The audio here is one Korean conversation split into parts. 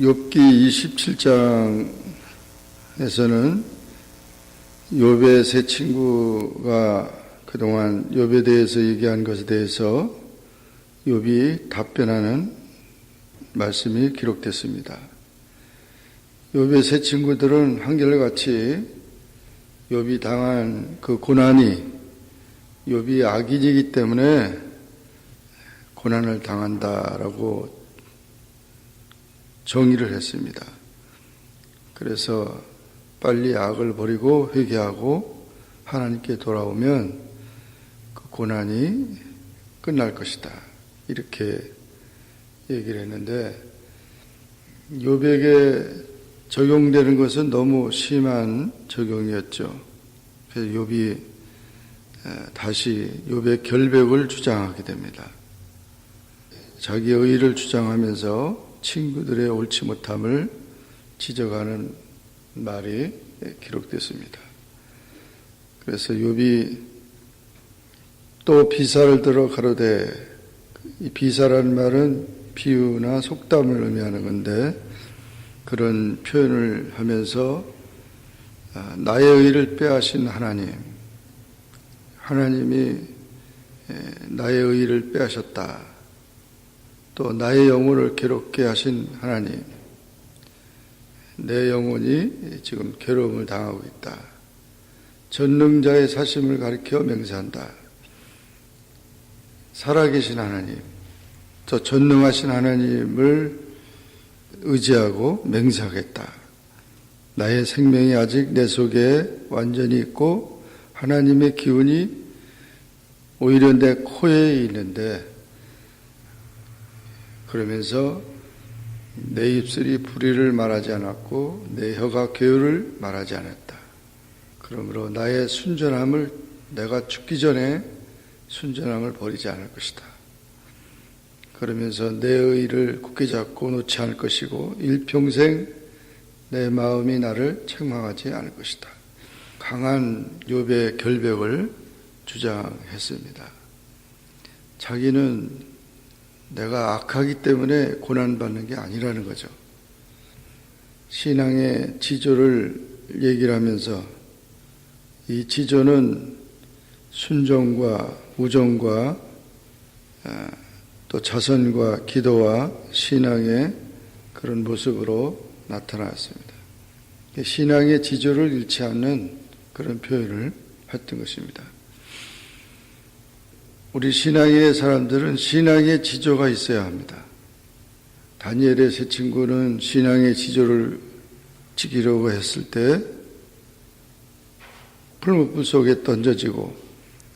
욥기 27장에서는 욥의 세 친구가 그동안 욥에 대해서 얘기한 것에 대해서 욥이 답변하는 말씀이 기록됐습니다. 욥의 세 친구들은 한결같이 욥이 당한 그 고난이 욥이 악인이기 때문에 고난을 당한다라고 정의를 했습니다. 그래서 빨리 악을 버리고 회개하고 하나님께 돌아오면 그 고난이 끝날 것이다. 이렇게 얘기를 했는데 욥에게 적용되는 것은 너무 심한 적용이었죠. 그래서 욥이 다시 욥의 결백을 주장하게 됩니다. 자기의 의를 주장하면서 친구들의 옳지 못함을 지적하는 말이 기록됐습니다. 그래서 욥이 또 비사를 들어 가로되 이 비사라는 말은 비유나 속담을 의미하는 건데 그런 표현을 하면서 아, 나의 의를 빼앗신 하나님 하나님이 나의 의를 빼앗았다. 또 나의 영혼을 괴롭게 하신 하나님, 내 영혼이 지금 괴로움을 당하고 있다. 전능자의 사심을 가리켜 맹세한다. 살아계신 하나님, 저 전능하신 하나님을 의지하고 맹세하겠다. 나의 생명이 아직 내 속에 완전히 있고 하나님의 기운이 오히려 내 코에 있는데 그러면서 내 입술이 불의를 말하지 않았고 내 혀가 괴유를 말하지 않았다. 그러므로 나의 순전함을 내가 죽기 전에 순전함을 버리지 않을 것이다. 그러면서 내 의를 굳게 잡고 놓지 않을 것이고 일평생 내 마음이 나를 책망하지 않을 것이다. 강한 욥의 결백을 주장했습니다. 자기는 내가 악하기 때문에 고난받는 게 아니라는 거죠. 신앙의 지조를 얘기를 하면서 이 지조는 순종과 우정과 아, 또 자선과 기도와 신앙의 그런 모습으로 나타났습니다. 신앙의 지조를 잃지 않는 그런 표현을 했던 것입니다. 우리 신앙의 사람들은 신앙의 지조가 있어야 합니다. 다니엘의 세 친구는 신앙의 지조를 지키려고 했을 때 풀무불 속에 던져지고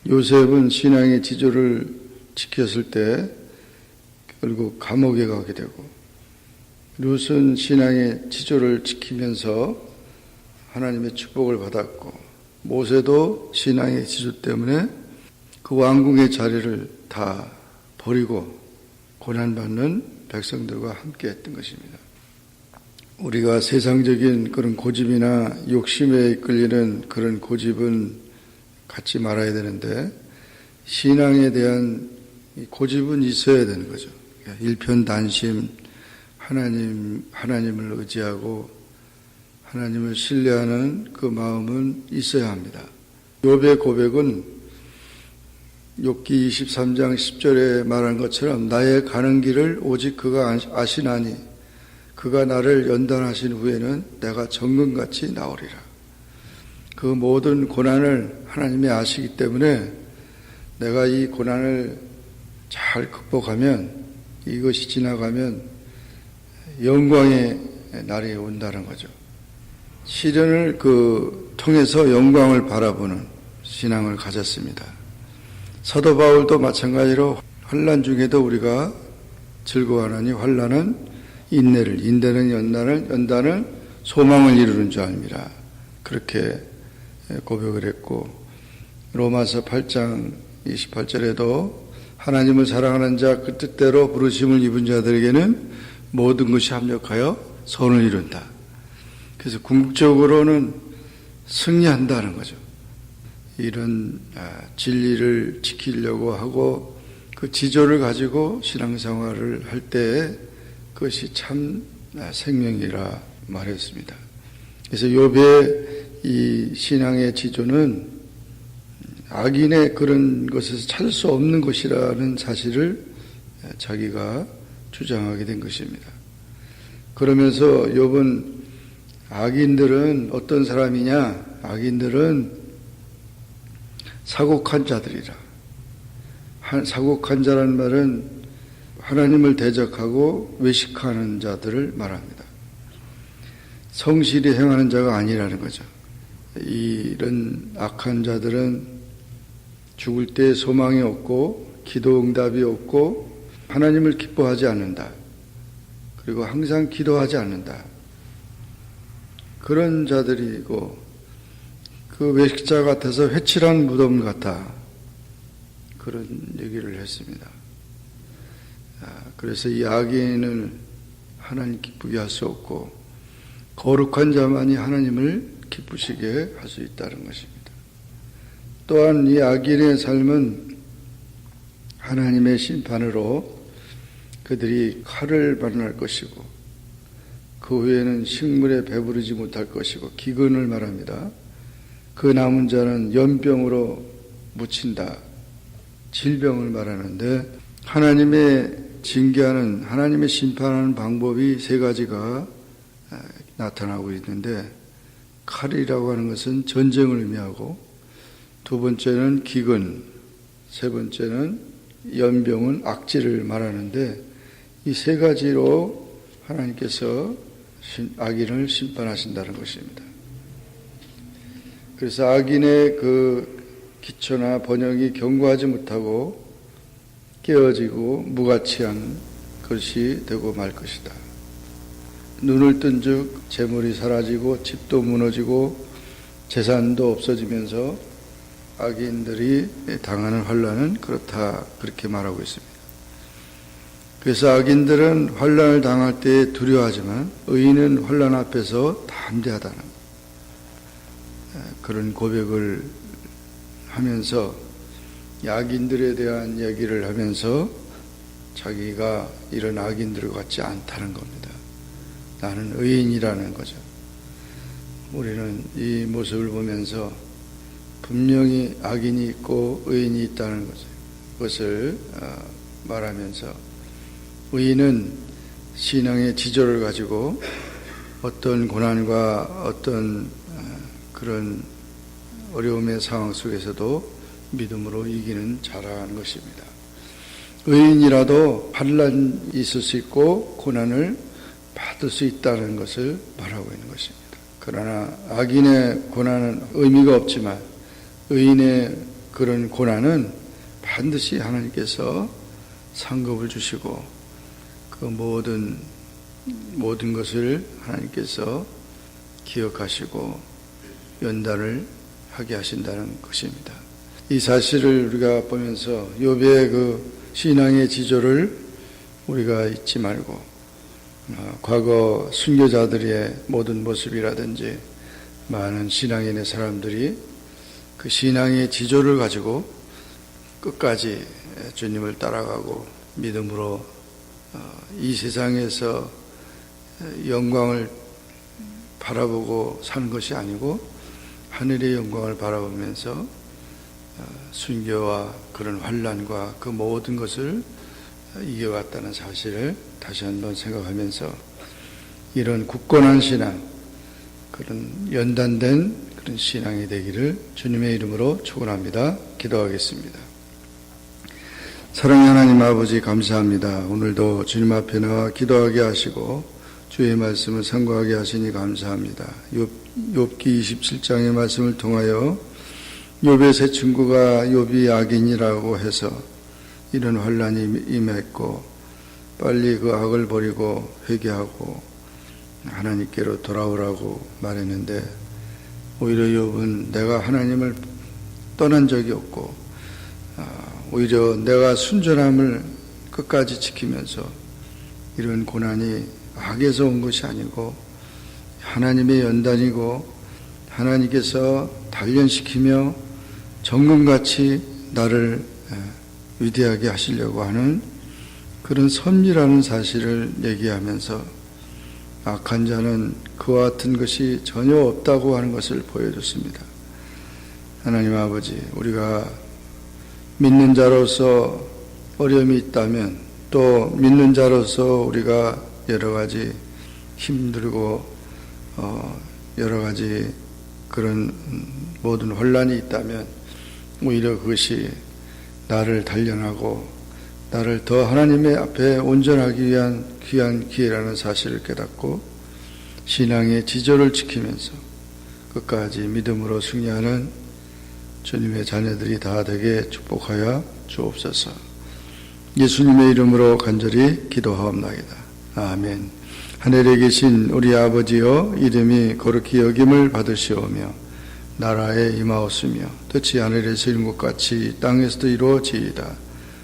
요셉은 신앙의 지조를 지켰을 때 결국 감옥에 가게 되고 룻은 신앙의 지조를 지키면서 하나님의 축복을 받았고 모세도 신앙의 지조 때문에 그 왕궁의 자리를 다 버리고 고난받는 백성들과 함께 했던 것입니다. 우리가 세상적인 그런 고집이나 욕심에 이끌리는 그런 고집은 갖지 말아야 되는데 신앙에 대한 고집은 있어야 되는 거죠. 그러니까 일편단심 하나님 하나님을 의지하고 하나님을 신뢰하는 그 마음은 있어야 합니다. 욥의 고백은 욥기 23장 10절에 말한 것처럼 나의 가는 길을 오직 그가 아시나니 그가 나를 연단하신 후에는 내가 정금같이 나오리라. 그 모든 고난을 하나님이 아시기 때문에 내가 이 고난을 잘 극복하면 이것이 지나가면 영광의 날이 온다는 거죠. 시련을 그 통해서 영광을 바라보는 신앙을 가졌습니다. 사도 바울도 마찬가지로 환란 중에도 우리가 즐거워하나니 환란은 인내를 인내는 연단을 연단을 소망을 이루는 줄 압니다. 그렇게 고백을 했고 로마서 8장 28절에도 하나님을 사랑하는 자 그 뜻대로 부르심을 입은 자들에게는 모든 것이 합력하여 선을 이룬다. 그래서 궁극적으로는 승리한다는 거죠. 이런 아, 진리를 지키려고 하고 그 지조를 가지고 신앙생활을 할때 그것이 참 아, 생명이라 말했습니다. 그래서 욥의 이 신앙의 지조는 악인의 그런 것에서 찾을 수 없는 것이라는 사실을 자기가 주장하게 된 것입니다. 그러면서 욥은 악인들은 어떤 사람이냐? 악인들은 사곡한 자들이라. 한- 사곡한 자라는 말은 하나님을 대적하고 외식하는 자들을 말합니다. 성실히 행하는 자가 아니라는 거죠. 이런 악한 자들은 죽을 때 소망이 없고 기도 응답이 없고 하나님을 기뻐하지 않는다. 그리고 항상 기도하지 않는다. 그런 자들이고 그 외식자 같아서 회칠한 무덤 같아 그런 얘기를 했습니다. 아, 그래서 이 악인을 하나님 기쁘게 할 수 없고 거룩한 자만이 하나님을 기쁘시게 할 수 있다는 것입니다. 또한 이 악인의 삶은 하나님의 심판으로 그들이 칼을 만날 것이고 그 후에는 식물에 배부르지 못할 것이고 기근을 말합니다. 그 남은 자는 연병으로 묻힌다. 질병을 말하는데 하나님의 징계하는 하나님의 심판하는 방법이 세 가지가 아, 나타나고 있는데 칼이라고 하는 것은 전쟁을 의미하고 두 번째는 기근, 세 번째는 연병은 악질을 말하는데 이 세 가지로 하나님께서 신- 악인을 심판하신다는 것입니다. 그래서 악인의 그 기초나 번영이 견고하지 못하고 깨어지고 무가치한 것이 되고 말 것이다. 눈을 뜬 즉 재물이 사라지고 집도 무너지고 재산도 없어지면서 악인들이 당하는 환란은 그렇다 그렇게 말하고 있습니다. 그래서 악인들은 환란을 당할 때 두려워하지만 의인은 환란 앞에서 담대하다는 그런 고백을 하면서 악인들에 대한 얘기를 하면서 자기가 이런 악인들 같지 않다는 겁니다. 나는 의인이라는 거죠. 우리는 이 모습을 보면서 분명히 악인이 있고 의인이 있다는. 그것을 어, 말하면서 의인은 신앙의 지조를 가지고 어떤 고난과 어떤 어, 그런 어려움의 상황 속에서도 믿음으로 이기는 자라는 것입니다. 의인이라도 반란이 있을 수 있고 고난을 받을 수 있다는 것을 말하고 있는 것입니다. 그러나 악인의 고난은 의미가 없지만 의인의 그런 고난은 반드시 하나님께서 상급을 주시고 그 모든 모든 것을 하나님께서 기억하시고 연단을 하게 하신다는 것입니다. 이 사실을 우리가 보면서 욥의 그 신앙의 지조를 우리가 잊지 말고 어, 과거 순교자들의 모든 모습이라든지 많은 신앙인의 사람들이 그 신앙의 지조를 가지고 끝까지 주님을 따라가고 믿음으로 어, 이 세상에서 영광을 바라보고 사는 것이 아니고 하늘의 영광을 바라보면서 어, 순교와 그런 환란과 그 모든 것을 이겨갔다는 사실을 다시 한번 생각하면서 이런 굳건한 신앙, 그런 연단된 그런 신앙이 되기를 주님의 이름으로 축원합니다. 기도하겠습니다. 사랑의 하나님 아버지 감사합니다. 오늘도 주님 앞에 나와 기도하게 하시고 주의 말씀을 상고하게 하시니 감사합니다. 욥, 욥기 27장의 말씀을 통하여 욥의 세 친구가 욥이 악인이라고 해서 이런 환란이 임했고 빨리 그 악을 버리고 회개하고 하나님께로 돌아오라고 말했는데 오히려 욥은 내가 하나님을 떠난 적이 없고 아, 오히려 내가 순전함을 끝까지 지키면서 이런 고난이 악에서 온 것이 아니고 하나님의 연단이고 하나님께서 단련시키며 정금같이 나를 위대하게 하시려고 하는 그런 섭리라는 사실을 얘기하면서 악한 자는 그와 같은 것이 전혀 없다고 하는 것을 보여줬습니다. 하나님 아버지, 우리가 믿는 자로서 어려움이 있다면 또 믿는 자로서 우리가 여러 가지 힘들고 어 여러 가지 그런 모든 혼란이 있다면 오히려 그것이 나를 단련하고 나를 더 하나님의 앞에 온전하기 위한 귀한 기회라는 사실을 깨닫고 신앙의 지조를 지키면서 끝까지 믿음으로 승리하는 주님의 자녀들이 다 되게 축복하여 주옵소서. 예수님의 이름으로 간절히 기도하옵나이다. 아멘. 하늘에 계신 우리 아버지여 이름이 거룩히 여김을 받으시오며 나라에 임하옵으며 뜻이 하늘에서 이룬 것 같이 땅에서도 이루어지이다.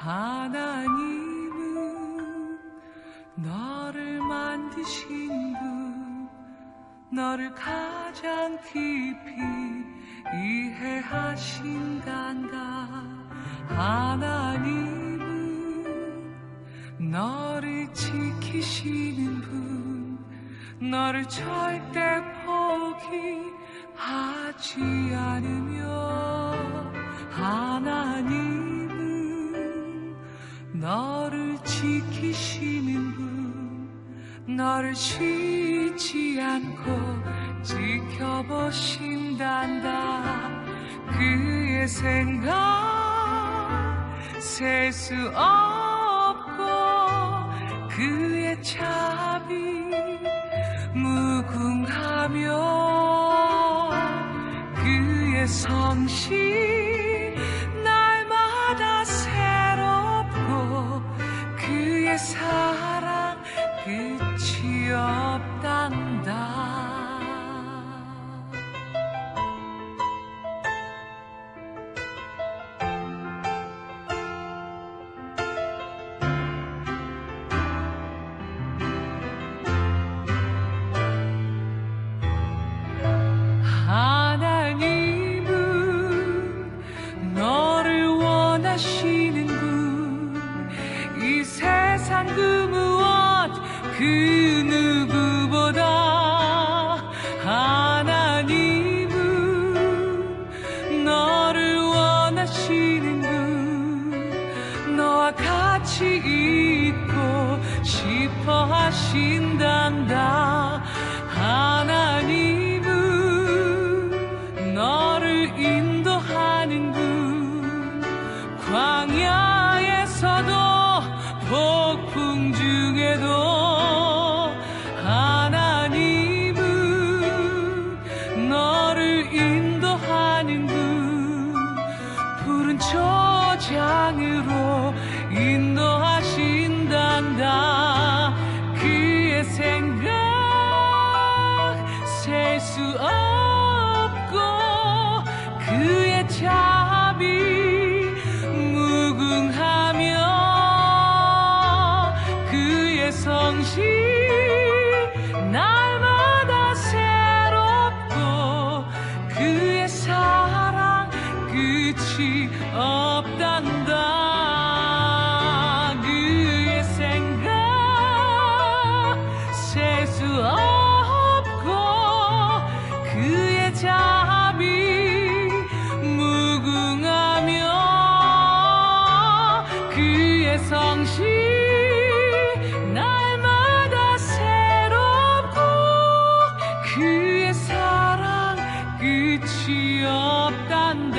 하나님은 너를 만드신 분, 너를 가장 깊이 이해하신단다. 하나님은 너를 지키시는 분, 너를 절대 포기하지 않으며, 하나님은 너를 지키시는 분, 너를 쉬지 않고 지켜보신단다. 그의 생각 셀 수 없고 그의 자비 무궁하며 그의 성실 광야에서도 폭풍 중에도 이상시 날마다 새롭고 그의 사랑 끝이 없단다.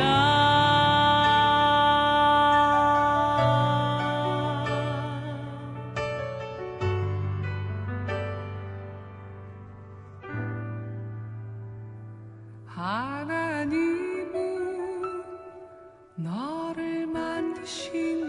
하나님은 너를 만드신